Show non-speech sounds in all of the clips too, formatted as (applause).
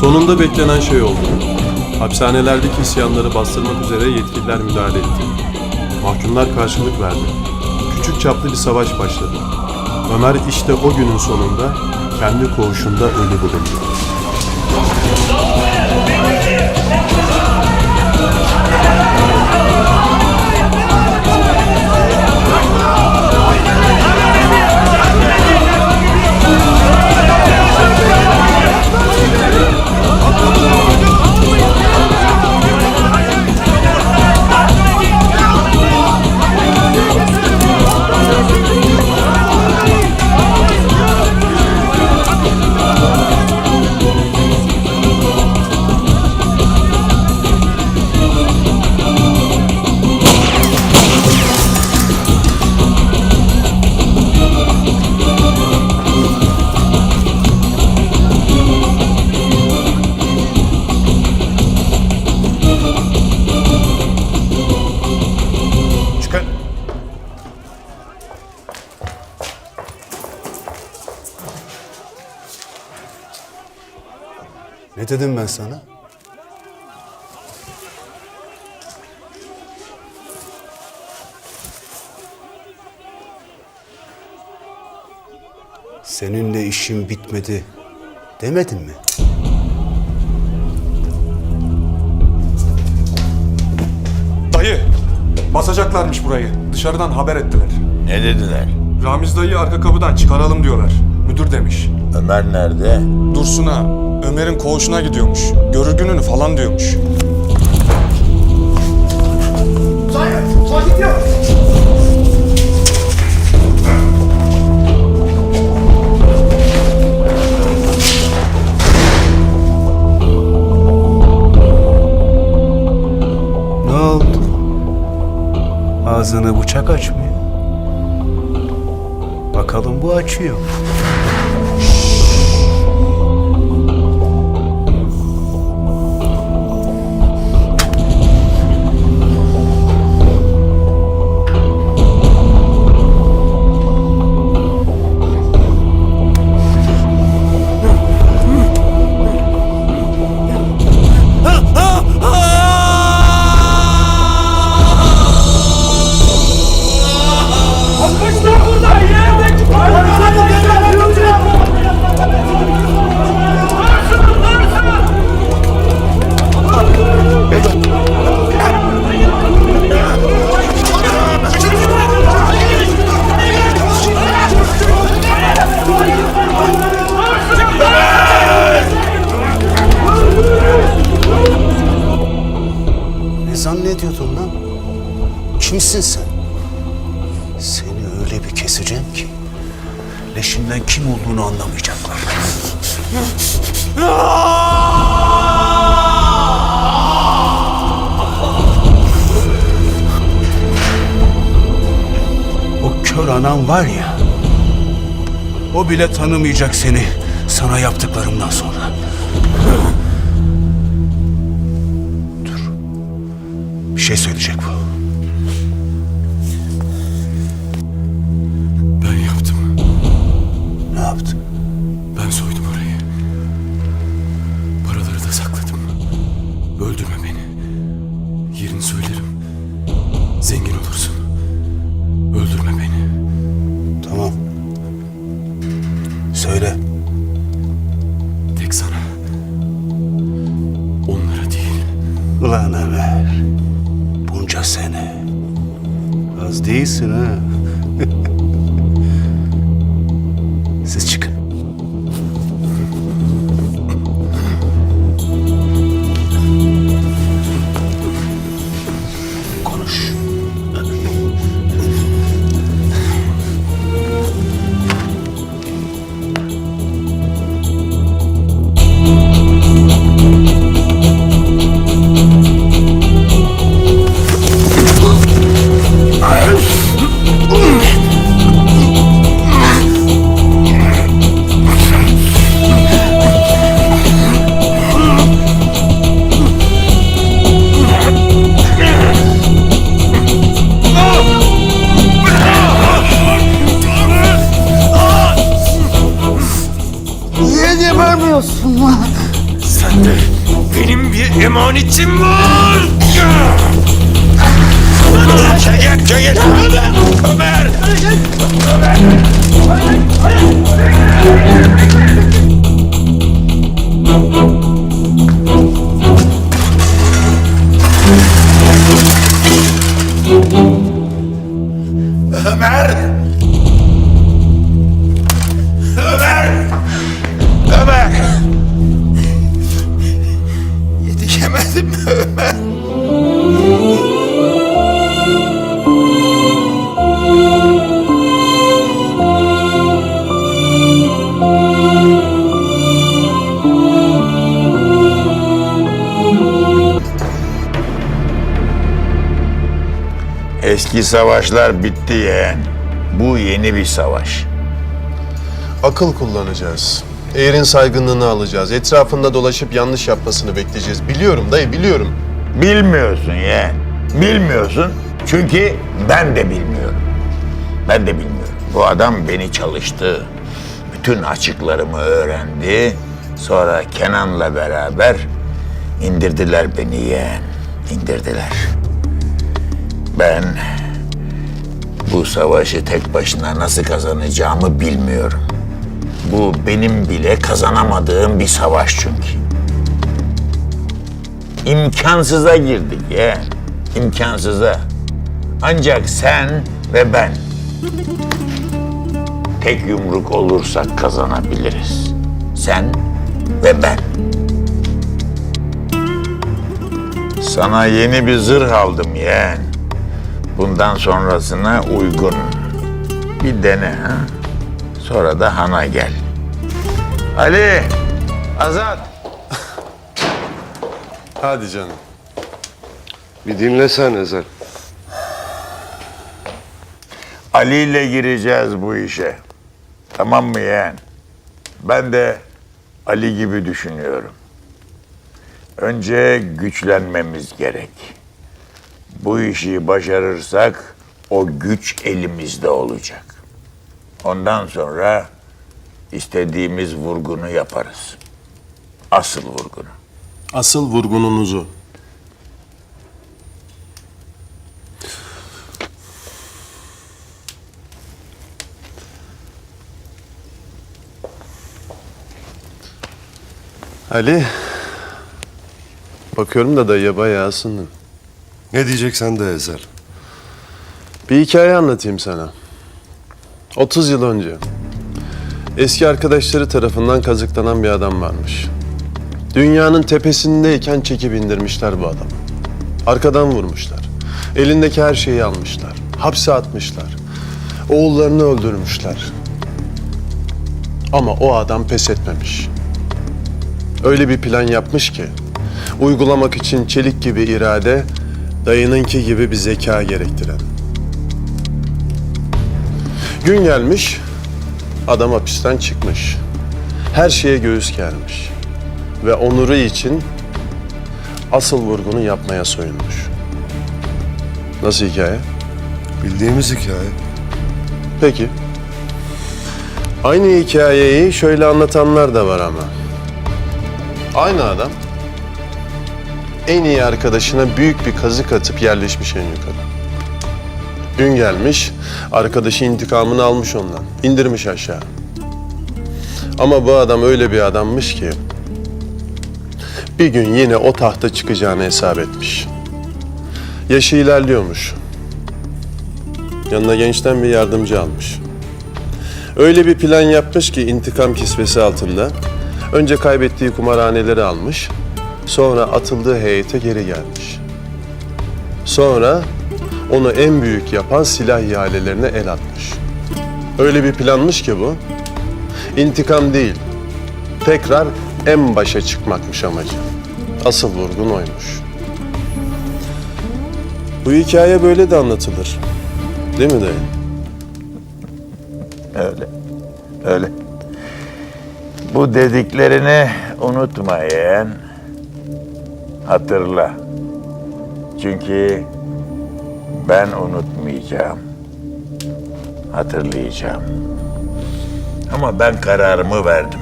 Sonunda beklenen şey oldu. Hapishanelerdeki isyanları bastırmak üzere yetkililer müdahale etti. Mahkumlar karşılık verdi. Küçük çaplı bir savaş başladı. Ömer işte o günün sonunda kendi koğuşunda ölü bulundu. Seninle işim bitmedi demedim mi? Dayı, basacaklarmış burayı. Dışarıdan haber ettiler. Ne dediler? Ramiz dayı arka kapıdan çıkaralım diyorlar. Müdür demiş. Ömer nerede? Dursun'a, Ömer'in koğuşuna gidiyormuş. Görür gününü falan diyormuş. Ağzını bıçak açmıyor. Bakalım bu açıyor. Anan var ya, o bile tanımayacak seni sana yaptıklarımdan sonra. Söyle. Tek sana. Onlara değil. Ulan Ömer. Bunca sene. Az değilsin ha. Eski savaşlar bitti yeğen. Bu yeni bir savaş. Akıl kullanacağız. Eğerin saygınlığını alacağız. Etrafında dolaşıp yanlış yapmasını bekleyeceğiz. Biliyorum dayı biliyorum. Bilmiyorsun yeğen. Bilmiyorsun çünkü ben de bilmiyorum. Ben de bilmiyorum. Bu adam beni çalıştı. Bütün açıklarımı öğrendi. Sonra Kenan'la beraber indirdiler beni yeğen. İndirdiler. Ben bu savaşı tek başına nasıl kazanacağımı bilmiyorum. Bu benim bile kazanamadığım bir savaş çünkü. İmkansıza girdik ya. İmkansıza. Ancak sen ve ben tek yumruk olursak kazanabiliriz. Sen ve ben. Sana yeni bir zırh aldım yeğen. Bundan sonrasına uygun. Bir dene ha. Sonra da hana gel. Ali, Azat. (laughs) Hadi canım. Bir dinlesen Ezel. Ali ile gireceğiz bu işe. Tamam mı yeğen? Ben de Ali gibi düşünüyorum. Önce güçlenmemiz gerek. Bu işi başarırsak o güç elimizde olacak. Ondan sonra istediğimiz vurgunu yaparız. Asıl vurgunu. Asıl vurgununuzu. Ali. Bakıyorum da dayıya bayağı ısındın. Ne diyeceksen de Ezel. Bir hikaye anlatayım sana. 30 yıl önce eski arkadaşları tarafından kazıklanan bir adam varmış. Dünyanın tepesindeyken çekip indirmişler bu adamı. Arkadan vurmuşlar. Elindeki her şeyi almışlar. Hapse atmışlar. Oğullarını öldürmüşler. Ama o adam pes etmemiş. Öyle bir plan yapmış ki uygulamak için çelik gibi irade, dayınınki gibi bir zeka gerektiren. Gün gelmiş, adam hapisten çıkmış. Her şeye göğüs germiş. Ve onuru için asıl vurgunu yapmaya soyunmuş. Nasıl hikaye? Bildiğimiz hikaye. Peki. Aynı hikayeyi şöyle anlatanlar da var ama. Aynı adam en iyi arkadaşına büyük bir kazık atıp yerleşmiş en yukarı. Gün gelmiş, arkadaşı intikamını almış ondan. indirmiş aşağı. Ama bu adam öyle bir adammış ki bir gün yine o tahta çıkacağını hesap etmiş. Yaşı ilerliyormuş. Yanına gençten bir yardımcı almış. Öyle bir plan yapmış ki intikam kisvesi altında. Önce kaybettiği kumarhaneleri almış. Sonra atıldığı heyete geri gelmiş. Sonra onu en büyük yapan silah ihalelerine el atmış. Öyle bir planmış ki bu. İntikam değil. Tekrar en başa çıkmakmış amacı. Asıl vurgun oymuş. Bu hikaye böyle de anlatılır. Değil mi dayı? Öyle. Öyle. Bu dediklerini unutma yeğen. Hatırla. Çünkü ben unutmayacağım. Hatırlayacağım. Ama ben kararımı verdim.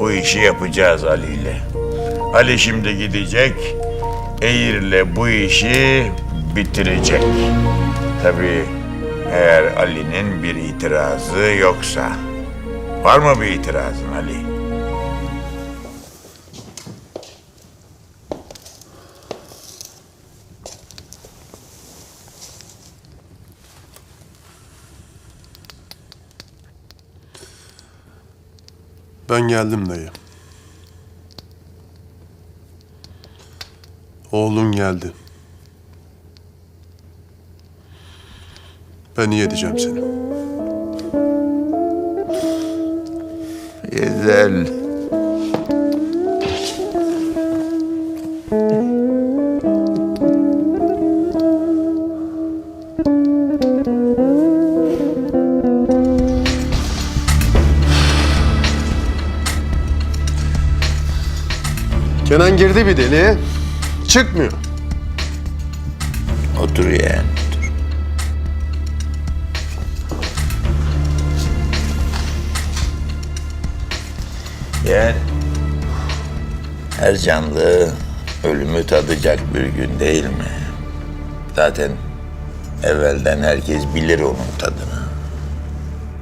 Bu işi yapacağız Ali ile. Ali şimdi gidecek, Eğir'le bu işi bitirecek. Tabii eğer Ali'nin bir itirazı yoksa. Var mı bir itirazın Ali? Ben geldim dayı. Oğlun geldi. Ben iyi edeceğim seni. Güzel. Kenan girdi bir deliğe. Çıkmıyor. Otur yeğen. otur. Yeğen, her canlı ölümü tadacak bir gün değil mi? Zaten evvelden herkes bilir onun tadını.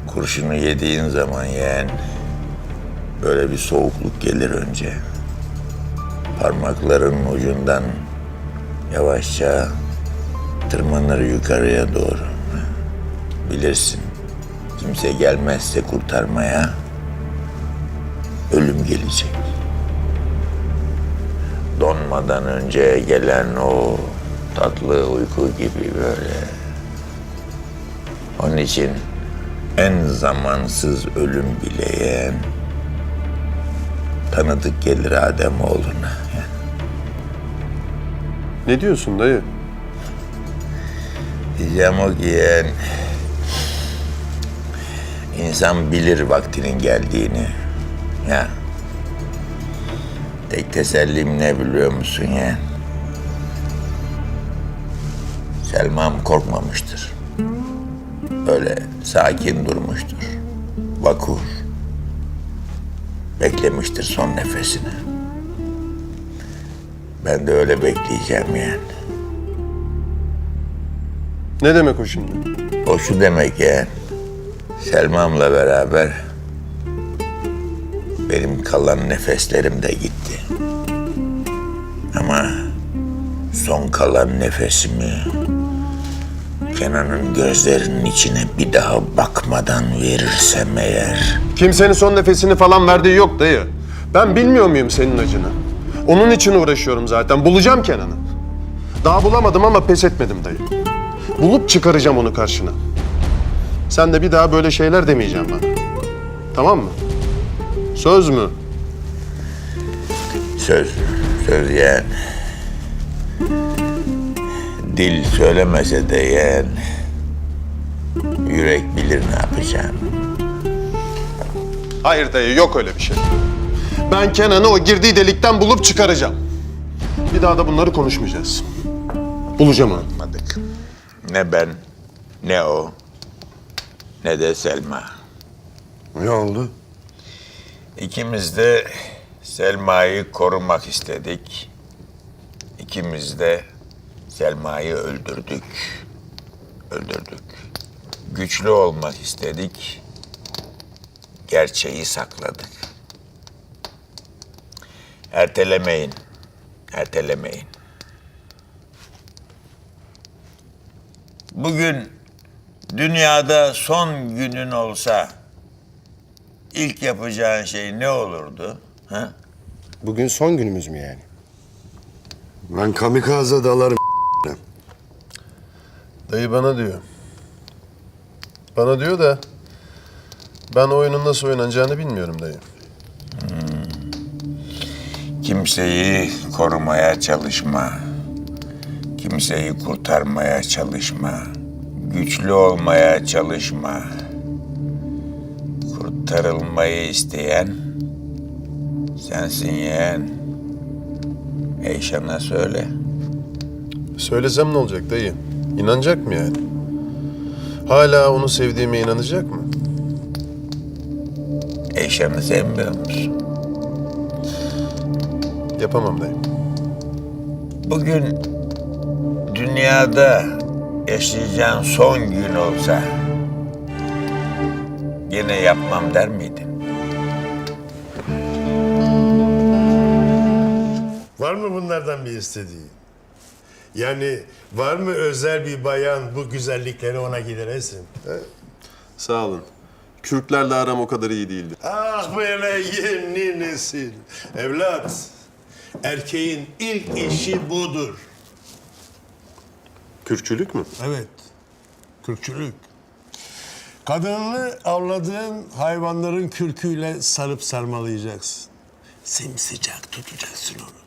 Kurşunu yediğin zaman yeğen, böyle bir soğukluk gelir önce. Parmakların ucundan yavaşça tırmanır yukarıya doğru. Bilirsin, kimse gelmezse kurtarmaya ölüm gelecek. Donmadan önce gelen o tatlı uyku gibi böyle. Onun için en zamansız ölüm bile yeğen tanıdık gelir Ademoğluna. Ne diyorsun dayı? Diyeceğim o ki insan bilir vaktinin geldiğini. Ya. Tek tesellim ne biliyor musun yeğen? Selma'm korkmamıştır. Öyle sakin durmuştur. Vakur. Beklemiştir son nefesini. Ben de öyle bekleyeceğim yeğen. Ne demek o şimdi? O şu demek ya. Selma'mla beraber benim kalan nefeslerim de gitti. Ama son kalan nefesimi Kenan'ın gözlerinin içine bir daha bakmadan verirsem eğer... Kimsenin son nefesini falan verdiği yok dayı. Ben bilmiyor muyum senin acını? Onun için uğraşıyorum zaten. Bulacağım Kenan'ı. Daha bulamadım ama pes etmedim dayı. Bulup çıkaracağım onu karşına. Sen de bir daha böyle şeyler demeyeceğim bana. Tamam mı? Söz mü? Söz, söz yeğen. Dil söylemese de yeğen... Yürek bilir ne yapacağını. Hayır dayı yok öyle bir şey. Ben Kenan'ı o girdiği delikten bulup çıkaracağım. Bir daha da bunları konuşmayacağız. Bulacağım onu. yapmadık. Ne ben, ne o, ne de Selma. Ne oldu? İkimiz de Selma'yı korumak istedik. İkimiz de Selma'yı öldürdük. Öldürdük. Güçlü olmak istedik. Gerçeği sakladık. Ertelemeyin. Ertelemeyin. Bugün dünyada son günün olsa ilk yapacağın şey ne olurdu? Ha? Bugün son günümüz mü yani? Ben kamikaze dalarım. Dayı bana diyor. Bana diyor da ben oyunun nasıl oynanacağını bilmiyorum dayı. Kimseyi korumaya çalışma. Kimseyi kurtarmaya çalışma. Güçlü olmaya çalışma. Kurtarılmayı isteyen sensin yeğen. Eyşan'a söyle. Söylesem ne olacak dayı? İnanacak mı yani? Hala onu sevdiğime inanacak mı? Eyşan'ı sevmiyor musun? Yapamam dayı. Bugün dünyada yaşayacağın son gün olsa yine yapmam der miydin? Var mı bunlardan bir istediği? Yani var mı özel bir bayan bu güzellikleri ona gideresin? Sağ olun. Kürklerle aram o kadar iyi değildi. Ah böyle yeni nesil. Evlat, erkeğin ilk işi budur. Kürkçülük mü? Evet, kürkçülük. Kadınını avladığın hayvanların kürküyle sarıp sarmalayacaksın. Simsıcak tutacaksın onu.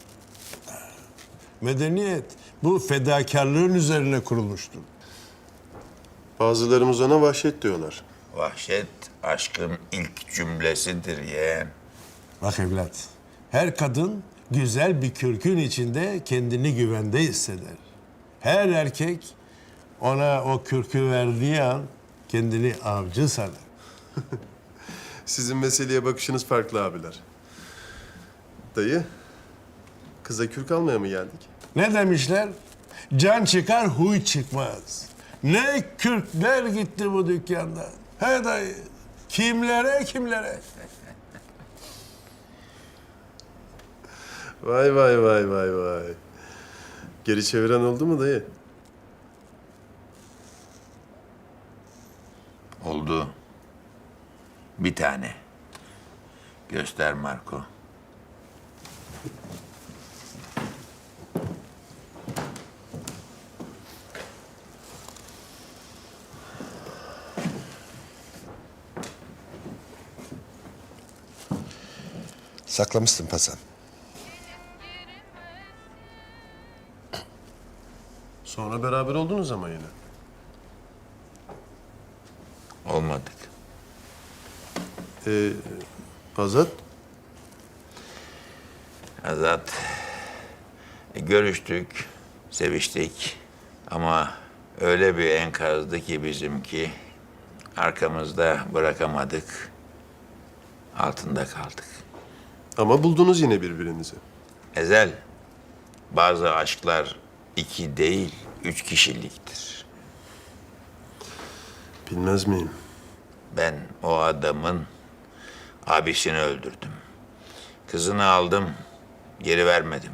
Medeniyet bu fedakarlığın üzerine kurulmuştur. Bazılarımız ona vahşet diyorlar. Vahşet aşkın ilk cümlesidir yeğen. Bak evlat, her kadın güzel bir kürkün içinde kendini güvende hisseder. Her erkek ona o kürkü verdiği an kendini avcı sanar. (laughs) Sizin meseleye bakışınız farklı abiler. Dayı, kıza kürk almaya mı geldik? Ne demişler? Can çıkar, huy çıkmaz. Ne kürkler gitti bu dükkanda. He dayı, kimlere kimlere. Vay vay vay vay vay. Geri çeviren oldu mu dayı? Oldu. Bir tane. Göster Marco. Saklamışsın pasan. Sonra beraber oldunuz ama yine. Olmadık. Ee, Azat, Azat, e, görüştük, seviştik ama öyle bir enkazdı ki bizimki arkamızda bırakamadık, altında kaldık. Ama buldunuz yine birbirinizi. Ezel, bazı aşklar iki değil, üç kişiliktir. Bilmez miyim? Ben o adamın abisini öldürdüm. Kızını aldım, geri vermedim.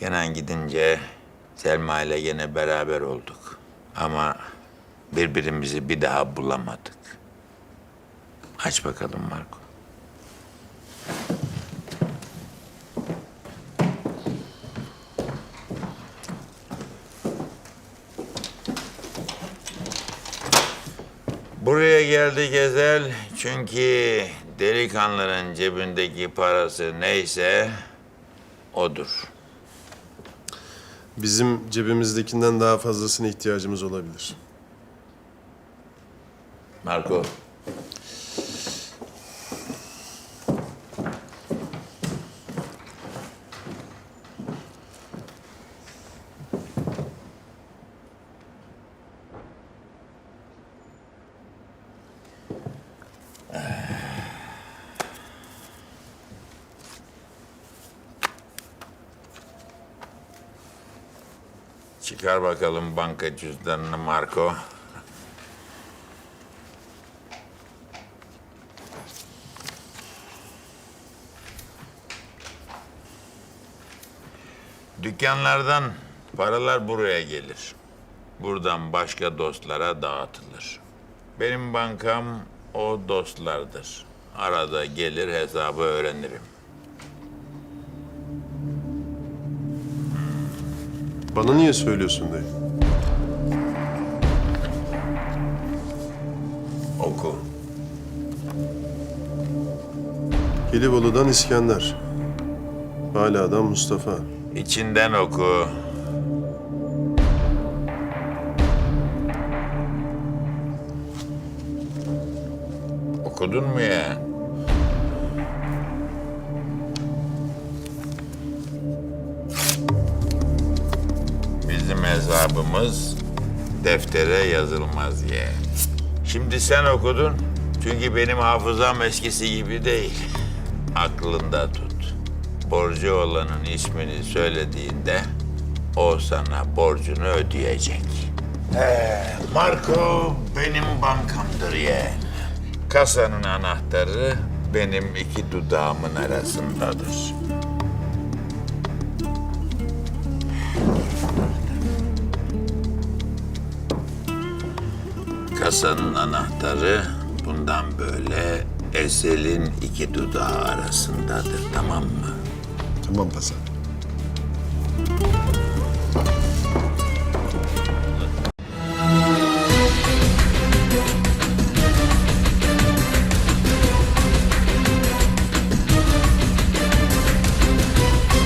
Kenan gidince Selma ile gene beraber olduk. Ama birbirimizi bir daha bulamadık. Aç bakalım Marco. Buraya geldik Ezel çünkü delikanlıların cebindeki parası neyse odur. Bizim cebimizdekinden daha fazlasına ihtiyacımız olabilir. Marco. Çıkar bakalım banka cüzdanını Marco. Dükkanlardan paralar buraya gelir. Buradan başka dostlara dağıtılır. Benim bankam o dostlardır. Arada gelir hesabı öğrenirim. Bana niye söylüyorsun dayı? Oku. Gelibolu'dan İskender. Hala'dan Mustafa. İçinden oku. Okudun mu ya? Bizim hesabımız deftere yazılmaz ye. Şimdi sen okudun. Çünkü benim hafızam eskisi gibi değil. Aklında tut. borcu olanın ismini söylediğinde o sana borcunu ödeyecek. Ee, Marco benim bankamdır yeğen. Kasanın anahtarı benim iki dudağımın arasındadır. Kasanın anahtarı bundan böyle Ezel'in iki dudağı arasındadır tamam mı? Tamam Hasan.